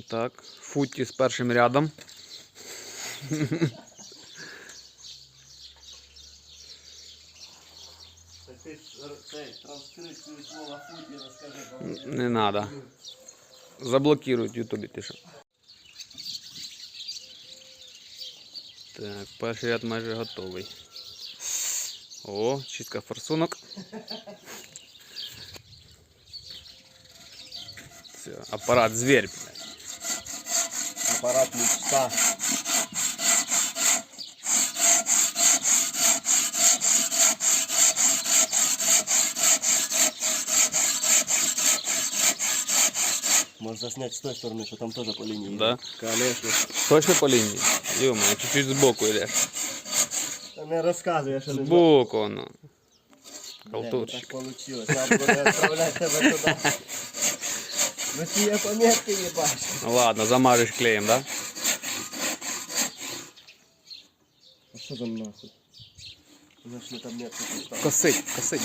Так, футі з першим рядом. Не треба. Заблокирують ютубі тише. Так, перший ряд майже готовий. О, чітка форсунок. Все, апарат зверь. блядь. Апарат мечта. Можно снять с той стороны, что там тоже по линии. Да? Конечно. Точно по лінії? Йома, чуть-чуть збоку йдеш. Та не розказуй, я ще не знаю. Збоку воно. Блін, ну Халтурщик. Так получилось. Надо буде відправляти тебе туди. Ну я пометки не бачу. Ну ладно, замажеш клеєм, да? А що там нахуй? Ми там метки поставили. Косить, косить.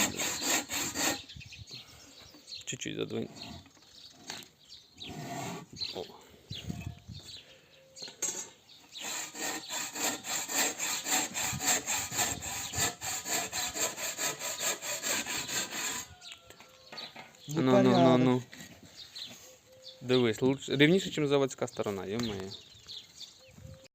Чуть-чуть задвинь. О. Ну, ну, ну, ну. Дивись, лучше, рівніше, ніж заводська сторона, йомає.